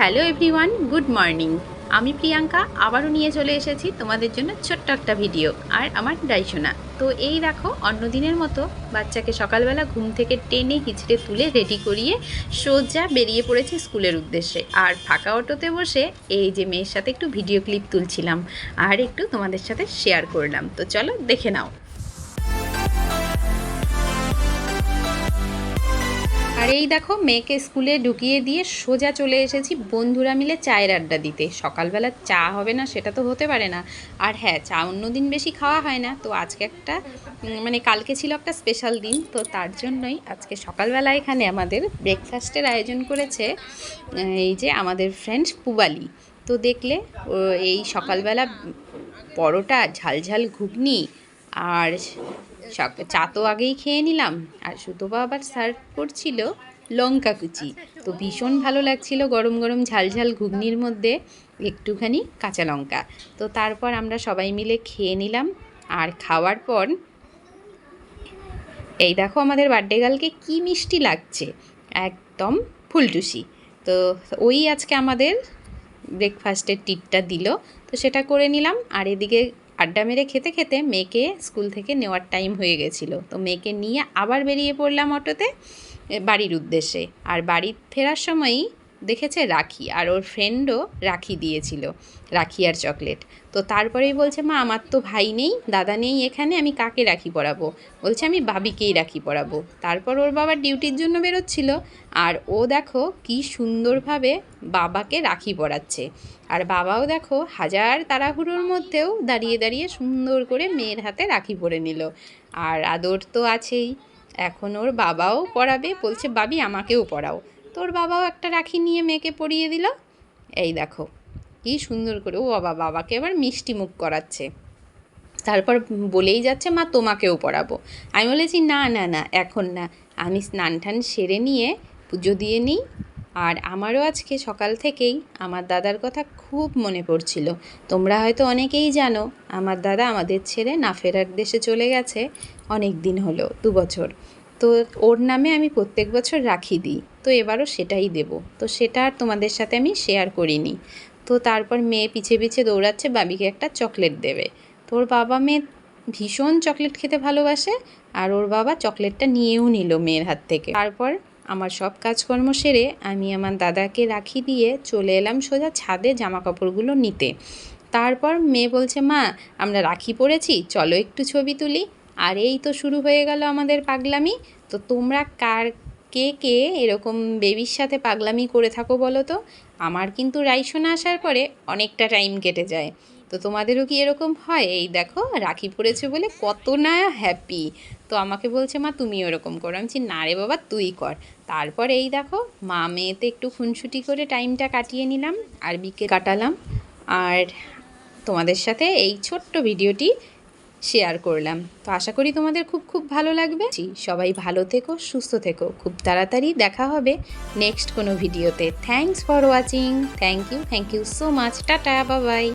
Hello everyone, good morning. আমি প্রিয়াঙ্কা, আবারও নিয়ে চলে এসেছি তোমাদের জন্য ছোট্ট একটা ভিডিও, আর আমার ডাইশোনা। তো এই দেখো অন্য দিনের মতো বাচ্চাকে সকালবেলা ঘুম থেকে টেনে হিচড়ে তুলে রেডি করিয়ে সোজা বেরিয়ে পড়েছি স্কুলের উদ্দেশ্যে। আর ফাঁকা অটোতে বসে এই যে মেয়ের সাথে একটু ভিডিও ক্লিপ তুলছিলাম, আর একটু তোমাদের সাথে শেয়ার করলাম। তো চলো দেখে নাও। আর এই দেখো, মেয়েকে স্কুলে ঢুকিয়ে দিয়ে সোজা চলে এসেছি বন্ধুরা মিলে চায়ের আড্ডা দিতে। সকালবেলা চা হবে না, সেটা তো হতে পারে না। আর হ্যাঁ চা অন্যদিন বেশি খাওয়া হয় না। তো আজকে একটা মানে কালকে ছিল একটা স্পেশাল দিন, তো তার জন্যই আজকে সকালবেলা এখানে আমাদের ব্রেকফাস্টের আয়োজন করেছে এই যে আমাদের ফ্রেন্ড পুবালি। তো দেখলে এই সকালবেলা পরোটা ঝালঝাল ঘুগনি আর চা তো আগেই খেয়ে নিলাম। আর সুতোবা আবার সার্ভ করছিল লঙ্কা কুচি। তো ভীষণ ভালো লাগছিল গরম গরম ঝালঝাল ঘুগনির মধ্যে একটুখানি কাঁচা লঙ্কা। তো তারপর আমরা সবাই মিলে খেয়ে নিলাম। আর খাওয়ার পর এই দেখো আমাদের বার্থডে গার্লকে কি মিষ্টি লাগছে। একদম ফুলটুসি। তো ওই আজকে আমাদের ব্রেকফাস্টের টিটটা দিল। তো সেটা করে নিলাম। আর এদিকে আড্ডা মেরে খেতে খেতে মেয়েকে স্কুল থেকে নেওয়ার টাইম হয়ে গেছিল। তো মেয়েকে নিয়ে আবার বেরিয়ে পড়লাম অটোতে বাড়ির উদ্দেশ্যে। আর বাড়ি ফেরার সময়ই দেখেছে রাখি আর ওর ফ্রেন্ডও রাখি দিয়েছিল, রাখি আর চকলেট তো তারপরেই বলছে, মা, আমার তো ভাই নেই, দাদা নেই এখানে, আমি কাকে রাখি পরাবো? বলছে, আমি বাবিকেই রাখি পরাবো। তারপর ওর বাবা ডিউটির জন্য বেরোচ্ছিল আর ও দেখো কি সুন্দরভাবে বাবাকে রাখি পরাচ্ছে। আর বাবাও দেখো হাজার তাড়াহুড়োর মধ্যেও দাঁড়িয়ে দাঁড়িয়ে সুন্দর করে মেয়ের হাতে রাখি পরে নিল। আর আদর তো আছেই, এখন ওর বাবাও পড়াবে বলছে, বাবি, আমাকেও পরাও। তোর বাবাও একটা রাখি নিয়ে মেয়েকে পরিয়ে দিল। এই দেখো, কি সুন্দর করে, ও বাবা, বাবাকে এবার মিষ্টি মুখ করাচ্ছে। তারপর বলেই যাচ্ছে, মা, তোমাকেও পড়াবো আমি বলেছি, না না না, এখন না। আমি স্নান টান সেরে নিয়ে পুজো দিয়ে নিই। আর আমারও আজকে সকাল থেকেই আমার দাদার কথা খুব মনে পড়ছিল। তোমরা হয়তো অনেকেই জানো, আমার দাদা আমাদের ছেড়ে না ফেরার দেশে চলে গেছে অনেক দিন হলো, দু বছর। তো ওর নামে আমি প্রত্যেক বছর রাখি দিই। তো এবারও সেটাই দেব। তো সেটা আর তোমাদের সাথে আমি শেয়ার করিনি। তো তারপর মেয়ে পিছে পিছে দৌড়াচ্ছে, বাবিকে একটা চকলেট দেবে। তো ওর বাবা মেয়ে ভীষণ চকলেট খেতে ভালোবাসে আর ওর বাবা চকলেটটা নিয়েও নিল মেয়ের হাত থেকে। তারপর আমার সব কাজকর্ম সেরে আমি আমার দাদাকে রাখি দিয়ে চলে এলাম সোজা ছাদে জামা কাপড়গুলো নিতে। তারপর মেয়ে বলছে, মা, আমরা রাখি পরেছি, চলো একটু ছবি তুলি। আর এই তো শুরু হয়ে গেল আমাদের পাগলামি। তো তোমরা কার কে কে এরকম বেবির সাথে পাগলামি করে থাকো বলো তো? আমার কিন্তু রাইসোনা আসার পরে অনেকটা টাইম কেটে যায়। তো তোমাদেরও কি এরকম হয়? এই দেখো রাখি পড়েছে বলে কত না হ্যাপি তো আমাকে বলছে মা তুমি ওরকম করো। আমি বলছি, না রে বাবা তুই কর। তারপর এই দেখো মা মেয়েতে একটু খুনসুটি করে টাইমটা কাটিয়ে নিলাম আর বিকে কাটালাম। আর তোমাদের সাথে এই ছোট্ট ভিডিওটি শেয়ার করলাম। তো আশা করি তোমাদের খুব খুব ভালো লাগবে। সবাই ভালো থেকো, সুস্থ থেকো। খুব তাড়াতাড়ি দেখা হবে নেক্সট কোনো ভিডিওতে thanks for watching thank you thank you so much tata বাবাই